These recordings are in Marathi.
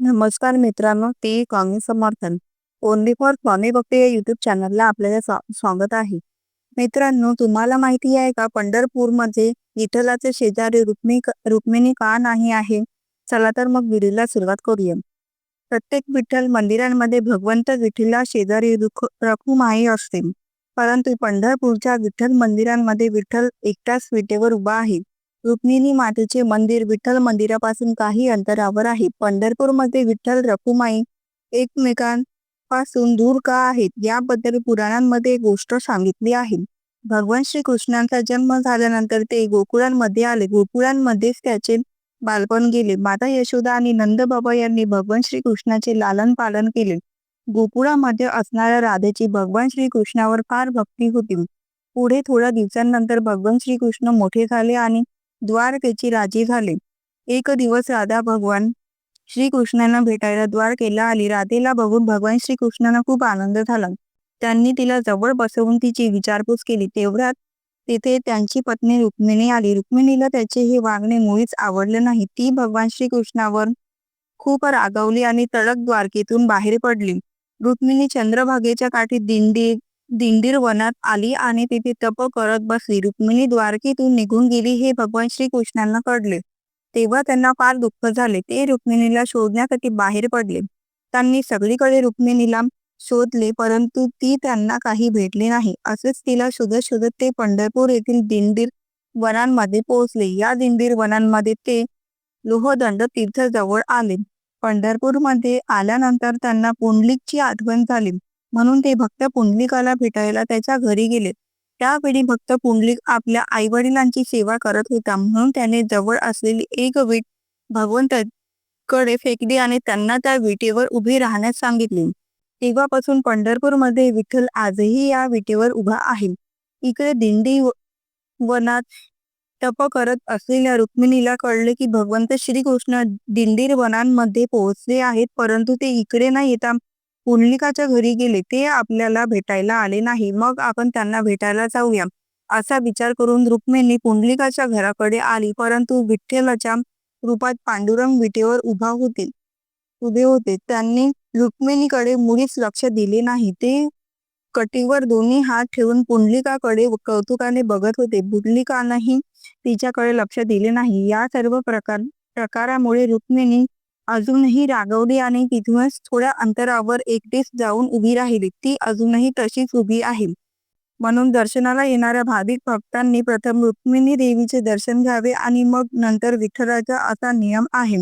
नमस्कार मित्रांनो ते स्वामी समर्थन. ओनली फॉर स्वामी भक्ती या युट्यूब चॅनलला आपल्याला स्वागत आहे. मित्रांनो तुम्हाला माहिती आहे का पंढरपूरमध्ये विठ्ठलाचे शेजारी रुक्मी रुक्मिणी का नाही आहे? चला तर मग व्हिडिओला सुरुवात करूया. प्रत्येक विठ्ठल मंदिरांमध्ये भगवंत विठ्ठला शेजारी रुख रखुमाई असते. परंतु पंढरपूरच्या विठ्ठल मंदिरांमध्ये विठ्ठल एकटाच विटेवर उभा आहे. रुक्मिणी मातेचे मंदिर विठ्ठल मंदिरापासून काही अंतरावर आहे. पंढरपूरमध्ये विठ्ठल रखुमाई एकमेकांपासून दूर का आहेत याबद्दल पुराणांमध्ये गोष्ट सांगितली आहे. भगवान श्रीकृष्णांचा जन्म झाल्यानंतर ते गोकुळांमध्ये आले. गोकुळांमध्येच त्याचे बालपण गेले. माता यशोदा आणि नंदबाबा यांनी भगवान श्रीकृष्णाचे लालन पालन केले. गोकुळामध्ये असणाऱ्या राधेची भगवान श्रीकृष्णावर फार भक्ती होती. पुढे थोड्या दिवसांनंतर भगवान श्रीकृष्ण मोठे झाले आणि द्वारकेची राजी झाले. एक दिवस राधा भगवान श्रीकृष्णांना भेटायला द्वारकेला आली. राधेला बघून भगवान श्रीकृष्णांना खूप आनंद झाला. त्यांनी तिला जवळ बसवून तिची विचारपूस केली. तेवढ्यात तिथे त्यांची पत्नी रुक्मिणी आली. रुक्मिणीला त्याचे हे वागणे मुळीच आवडले नाही. ती भगवान श्रीकृष्णावर खूप रागावली आणि तडक द्वारकेतून बाहेर पडली. रुक्मिणी चंद्रभागेच्या काठी दिंडी दिंडीर वनात आली आणि तिथे तप करत बसली. रुक्मिणी द्वारकेतून निघून गेली हे भगवान श्रीकृष्णांना कळले. तेव्हा त्यांना फार दुःख झाले. ते रुक्मिणीला शोधण्यासाठी बाहेर पडले. त्यांनी सगळीकडे रुक्मिणीला शोधले परंतु ती त्यांना काही भेटली नाही. असेच तिला शोधत शोधत ते पंढरपूर येथील दिंडीर वनांमध्ये पोहोचले. या दिंडीर वनांमध्ये ते लोहदंड तीर्थ जवळ आले. पंढरपूरमध्ये आल्यानंतर त्यांना पुंडलिकची आठवण झाली. म्हणून ते भक्त पुंडलिकाला भेटायला त्याच्या घरी गेले. त्यावेळी भक्त पुंडलिक आपल्या आई वडिलांची सेवा करत होता. म्हणून त्याने जवळ असलेली एक वीट भगवंताकडे फेकली आणि त्यांना त्या विटेवर उभी राहण्यास सांगितले. तेव्हापासून पंढरपूरमध्ये विठ्ठल आजही या विटेवर उभा आहे. इकडे दिंडी वनात तप करत असलेल्या रुक्मिणीला कळले की भगवंत श्रीकृष्ण दिंडीर वनांमध्ये पोहोचले आहेत परंतु ते इकडे न येता पुंडलिकाच्या घरी गेले ते आपल्याला भेटायला आले नाही. मग आपण त्यांना भेटायला जाऊया. असा विचार करून रुक्मिणी पुंडलिकाच्या घराकडे आली परंतु विठ्ठलाच्या रूपात पांडुरंग विटेवर उभा होते. उभे होते. त्यांनी रुक्मिणीकडे मुळीच लक्ष दिले नाही. ते कटीवर दोन्ही हात ठेवून पुंडलिकाकडे कौतुकाने बघत होते. पुंडलिकानंही तिच्याकडे लक्ष दिले नाही. या सर्व प्रकार प्रकारामुळे रुक्मिणी अजूनही रागवली आणि तिथूनच थोड्या अंतरावर एकटीच जाऊन उभी राहिली. ती अजूनही तशीच उभी आहे. म्हणून दर्शनाला येणाऱ्या भाविक भक्तांनी प्रथम रुक्मिणी देवीचे दर्शन घ्यावे आणि मग नंतर विठ्ठलाचा असा नियम आहे.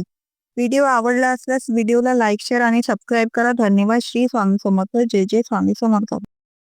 व्हिडिओ आवडला असल्यास व्हिडिओला लाईक शेअर आणि सबस्क्राईब करा. धन्यवाद. श्री स्वामी समर्थ. जय जय स्वामी समर्थ.